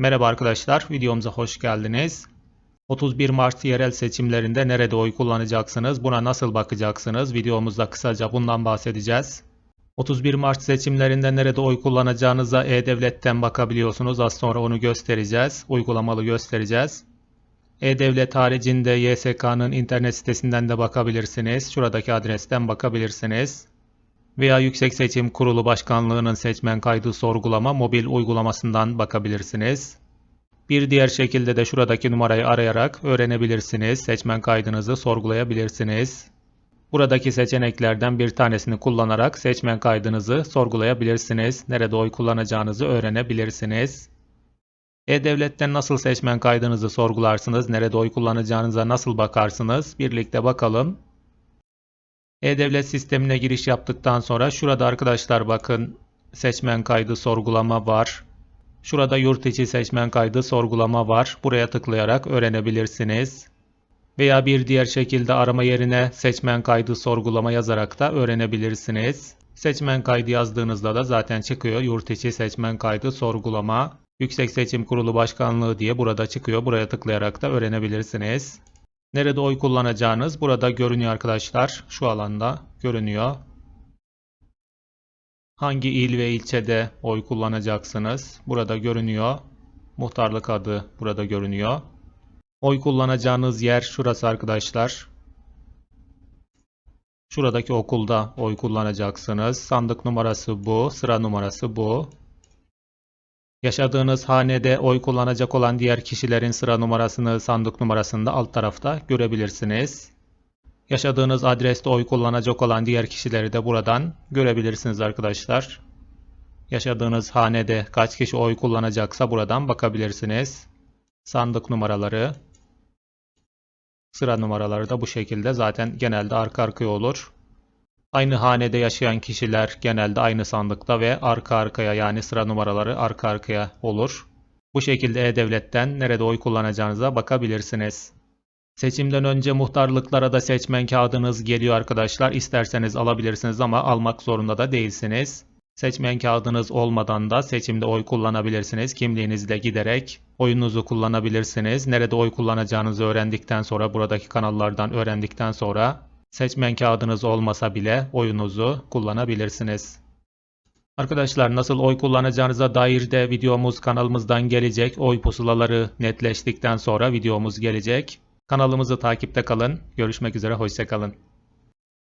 Merhaba arkadaşlar, videomuza hoş geldiniz. 31 Mart yerel seçimlerinde nerede oy kullanacaksınız, buna nasıl bakacaksınız? Videomuzda kısaca bundan bahsedeceğiz. 31 Mart seçimlerinde nerede oy kullanacağınıza E-Devlet'ten bakabiliyorsunuz. Az sonra onu göstereceğiz. Uygulamalı göstereceğiz. E-Devlet haricinde YSK'nın internet sitesinden de bakabilirsiniz. Şuradaki adresten bakabilirsiniz. Veya Yüksek Seçim Kurulu Başkanlığı'nın seçmen kaydı sorgulama mobil uygulamasından bakabilirsiniz. Bir diğer şekilde de şuradaki numarayı arayarak öğrenebilirsiniz. Seçmen kaydınızı sorgulayabilirsiniz. Buradaki seçeneklerden bir tanesini kullanarak seçmen kaydınızı sorgulayabilirsiniz. Nerede oy kullanacağınızı öğrenebilirsiniz. E-Devlet'ten nasıl seçmen kaydınızı sorgularsınız? Nerede oy kullanacağınıza nasıl bakarsınız? Birlikte bakalım. E-Devlet sistemine giriş yaptıktan sonra şurada arkadaşlar bakın seçmen kaydı sorgulama var. Şurada yurt içi seçmen kaydı sorgulama var. Buraya tıklayarak öğrenebilirsiniz. Veya bir diğer şekilde arama yerine seçmen kaydı sorgulama yazarak da öğrenebilirsiniz. Seçmen kaydı yazdığınızda da zaten çıkıyor. Yurt içi seçmen kaydı sorgulama. Yüksek Seçim Kurulu Başkanlığı diye burada çıkıyor. Buraya tıklayarak da öğrenebilirsiniz. Nerede oy kullanacağınız burada görünüyor arkadaşlar. Şu alanda görünüyor. Hangi il ve ilçede oy kullanacaksınız? Burada görünüyor. Muhtarlık adı burada görünüyor. Oy kullanacağınız yer şurası arkadaşlar. Şuradaki okulda oy kullanacaksınız. Sandık numarası bu, sıra numarası bu. Yaşadığınız hanede oy kullanacak olan diğer kişilerin sıra numarasını sandık numarasında alt tarafta görebilirsiniz. Yaşadığınız adreste oy kullanacak olan diğer kişileri de buradan görebilirsiniz arkadaşlar. Yaşadığınız hanede kaç kişi oy kullanacaksa buradan bakabilirsiniz. Sandık numaraları, sıra numaraları da bu şekilde zaten genelde arka arkaya olur. Aynı hanede yaşayan kişiler genelde aynı sandıkta ve arka arkaya yani sıra numaraları arka arkaya olur. Bu şekilde E-Devlet'ten nerede oy kullanacağınıza bakabilirsiniz. Seçimden önce muhtarlıklara da seçmen kağıdınız geliyor arkadaşlar. İsterseniz alabilirsiniz ama almak zorunda da değilsiniz. Seçmen kağıdınız olmadan da seçimde oy kullanabilirsiniz. Kimliğinizle giderek oyunuzu kullanabilirsiniz. Nerede oy kullanacağınızı öğrendikten sonra buradaki kanallardan öğrendikten sonra seçmen kağıdınız olmasa bile oyunuzu kullanabilirsiniz. Arkadaşlar nasıl oy kullanacağınıza dair de videomuz kanalımızdan gelecek. Oy pusulaları netleştikten sonra videomuz gelecek. Kanalımızı takipte kalın. Görüşmek üzere, hoşçakalın.